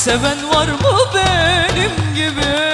Seven var mı benim gibi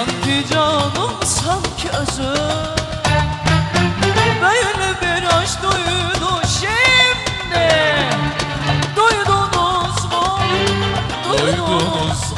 Sanki canım sanki acım Böyle bir aşk duydu şimdi. Duydunuz mu? Duydunuz.